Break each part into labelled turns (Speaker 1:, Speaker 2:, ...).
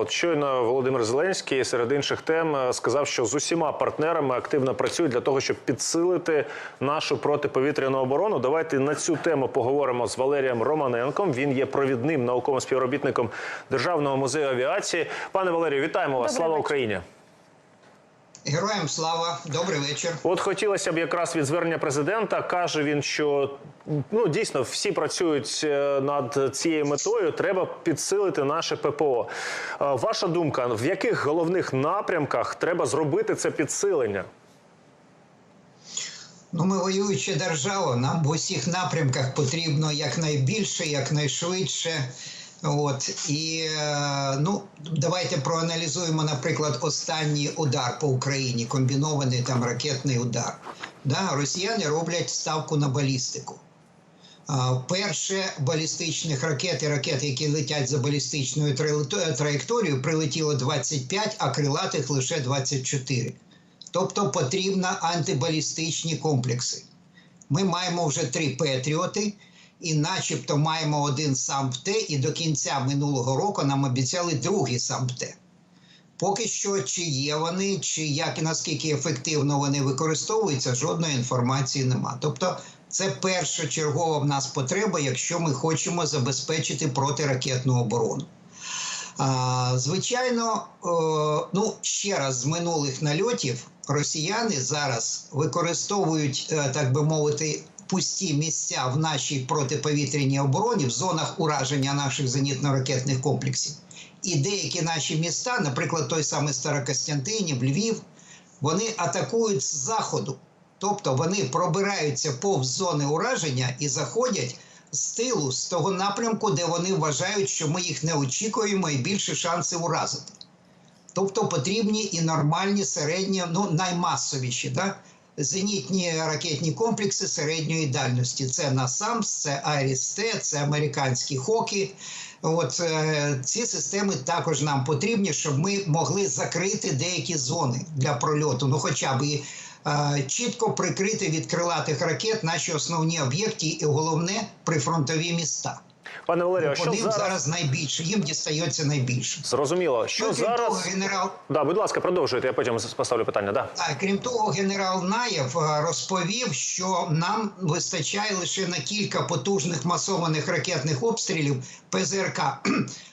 Speaker 1: От щойно Володимир Зеленський серед інших тем е, сказав, що з усіма партнерами активно працюють для того, щоб підсилити нашу протиповітряну оборону. Давайте на цю тему поговоримо з Валерієм Романенком. Він є провідним науковим співробітником Державного музею авіації. Пане Валерію, вітаємо вас!
Speaker 2: Добре.
Speaker 1: Слава. Україні!
Speaker 3: Героям слава, добрий вечір.
Speaker 1: От хотілося б якраз від звернення президента. каже він, що ну дійсно всі працюють е, над цією метою. Треба підсилити наше ППО. Е, Ваша думка, в яких головних напрямках треба зробити це підсилення?
Speaker 3: Ну, ми воююча держава. Нам в усіх напрямках потрібно якнайбільше, якнайшвидше. От і е, ну давайте проаналізуємо, наприклад, останній удар по Україні, комбінований там ракетний удар. Да, росіяни роблять ставку на балістику. Перше балістичних ракет і ракет, які летять за балістичною траєкторією, прилетіло 25, а крилатих лише 24. Тобто потрібно антибалістичні комплекси. Ми маємо вже три Петріоти, і начебто маємо один САМПТ, і до кінця минулого року нам обіцяли другий САМПТ. Поки що, чи є вони, чи як і наскільки ефективно вони використовуються, жодної інформації нема. Тобто, це першочергова в нас потреба, якщо ми хочемо забезпечити протиракетну оборону. А, звичайно, е, ну ще раз з минулих нальотів росіяни зараз використовують, е, так би мовити, пусті місця в нашій протиповітряній обороні в зонах ураження наших зенітно-ракетних комплексів. І деякі наші міста, наприклад, той самий Старокостянтинів, Львів, вони атакують з заходу. Тобто вони пробираються повз зони ураження і заходять з тилу, з того напрямку, де вони вважають, що ми їх не очікуємо і більше шанси уразити. Тобто потрібні і нормальні середні, ну наймасовіші, да? Зенітні ракетні комплекси середньої дальності. Це НАСАМС, це Айріс-Т, це американські хоки. От е, ці системи також нам потрібні, щоб ми могли закрити деякі зони для прольоту. Ну, хоча б і е, чітко прикрити від крилатих ракет наші основні об'єкти, і головне прифронтові міста.
Speaker 1: Пане Валерію, що зараз
Speaker 3: зараз найбільше, їм дістається найбільше.
Speaker 1: зрозуміло? Що
Speaker 3: Ну, крім того, генерал
Speaker 1: да, будь ласка, продовжуйте. Я потім поставлю питання. Да.
Speaker 3: а крім того, генерал Наєв е, розповів, що нам вистачає лише на кілька потужних масованих ракетних обстрілів ПЗРК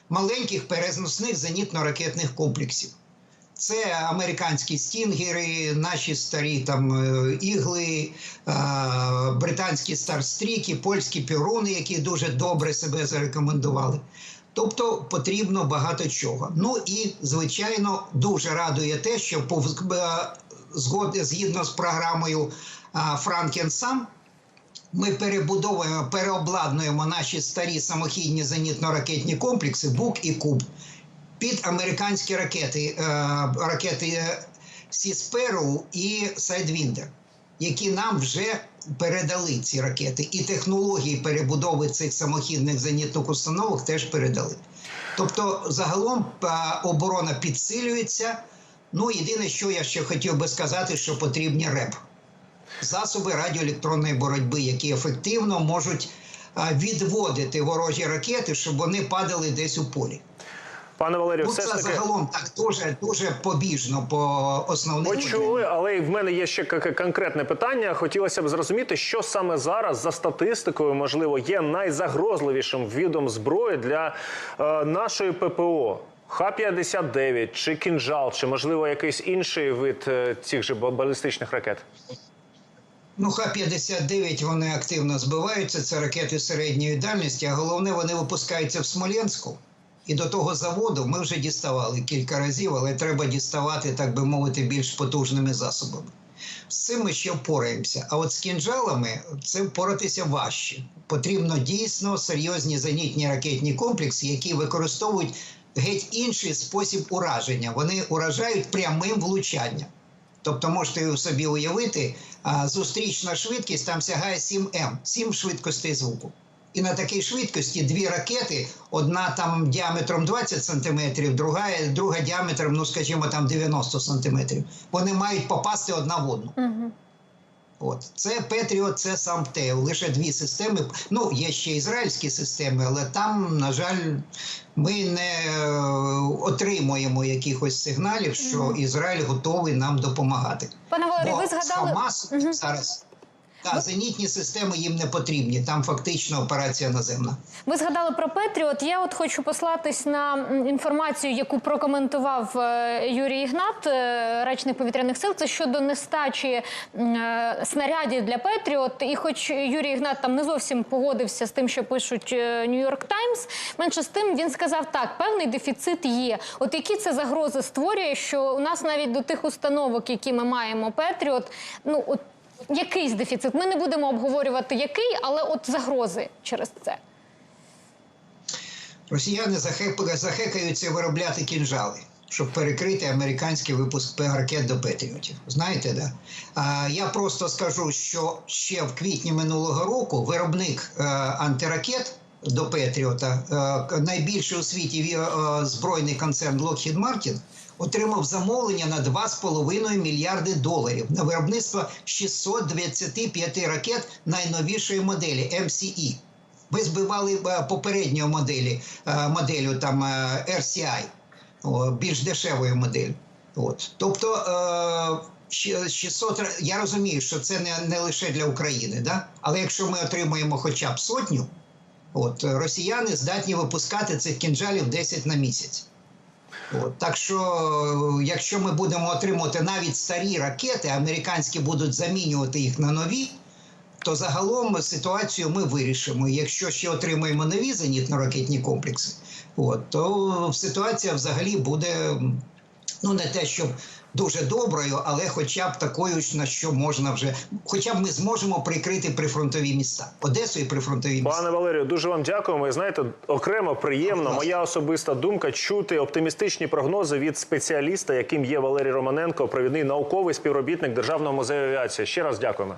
Speaker 3: маленьких перезносних зенітно-ракетних комплексів. Це американські стінгери, наші старі там е, ігли, е, британські старстріки, польські піруни, які дуже добре себе зарекомендували. Тобто потрібно багато чого. Ну і звичайно дуже радує те, що е, згідно з програмою Франкенсам. Ми перебудовуємо, переобладнуємо наші старі самохідні зенітно-ракетні комплекси БУК і КУБ під американські ракети, е, ракети Сісперу і Сайдвіндер, які нам вже передали ці ракети, і технології перебудови цих самохідних зенітних установок теж передали. Тобто, загалом е, оборона підсилюється. Ну, єдине, що я ще хотів би сказати, що потрібні РЕБ засоби радіоелектронної боротьби, які ефективно можуть е, відводити ворожі ракети, щоб вони падали десь у полі.
Speaker 1: Пане Валерію,
Speaker 3: Ну,
Speaker 1: все ж таки.
Speaker 3: загалом так дуже дуже побіжно по основних
Speaker 1: Почули, але в мене є ще конкретне питання. Хотілося б зрозуміти, що саме зараз за статистикою, можливо, є найзагрозливішим видом зброї для е, нашої ППО. Х-59 чи кінжал, чи можливо якийсь інший вид е, цих же ба- балістичних ракет.
Speaker 3: Ну, Х-59 вони активно збиваються. Це ракети середньої дальності, а головне, вони випускаються в Смоленську. І до того заводу ми вже діставали кілька разів, але треба діставати, так би мовити, більш потужними засобами. З цим ми ще впораємося. А от з кінжалами це впоратися важче. Потрібно дійсно серйозні зенітні ракетні комплекси, які використовують геть інший спосіб ураження. Вони уражають прямим влучанням. Тобто можете собі уявити, зустрічна швидкість там сягає 7 М, 7 швидкостей звуку. І на такій швидкості дві ракети, одна там діаметром 20 см, друга, друга діаметром, ну скажімо, там 90 см. Вони мають попасти одна в одну.
Speaker 2: Угу.
Speaker 3: От це Петріот, це сам ТЕО. Лише дві системи. Ну, є ще ізраїльські системи, але там, на жаль, ми не е, отримуємо якихось сигналів, що Ізраїль готовий нам допомагати.
Speaker 2: Пане Валерію,
Speaker 3: Бо
Speaker 2: ви згадали
Speaker 3: Хамас зараз. Та зенітні системи їм не потрібні. Там фактично операція наземна.
Speaker 2: Ви згадали про Петріот. Я от хочу послатись на інформацію, яку прокоментував е, Юрій Ігнат, е, речник повітряних сил. Це щодо нестачі е, снарядів для Петріот. І, хоч Юрій Ігнат там не зовсім погодився з тим, що пишуть Нью-Йорк Таймс, менше з тим він сказав так: певний дефіцит є. От які це загрози створює, що у нас навіть до тих установок, які ми маємо Петріот, ну от. Якийсь дефіцит. Ми не будемо обговорювати який, але от загрози через це.
Speaker 3: Росіяни захекаються виробляти кінжали, щоб перекрити американський випуск ракет до Петріотів. Знаєте, да? А, я просто скажу, що ще в квітні минулого року виробник е, антиракет до Петріота, е, найбільший у світі е, збройний концерн Lockheed Martin, отримав замовлення на 2,5 мільярди доларів на виробництво 625 ракет найновішої моделі MCE. Ми збивали е, попередньої моделі, е, моделю там е, RCI, більш дешевою модель. От. Тобто е, 600, я розумію, що це не, не лише для України, да? але якщо ми отримаємо хоча б сотню, от, е, росіяни здатні випускати цих кінжалів 10 на місяць. От, так що, е, якщо ми будемо отримувати навіть старі ракети, американські будуть замінювати їх на нові, то загалом ситуацію ми вирішимо. Якщо ще отримаємо нові зенітно-ракетні комплекси, от, то ситуація взагалі буде ну не те, щоб дуже доброю, але хоча б такою, на що можна вже, хоча б ми зможемо прикрити прифронтові міста, Одесу і прифронтові міста.
Speaker 1: Пане Валерію, дуже вам дякуємо. І знаєте, окремо приємно. Моя особиста думка чути оптимістичні прогнози від спеціаліста, яким є Валерій Романенко, провідний науковий співробітник Державного музею авіації. Ще раз дякуємо.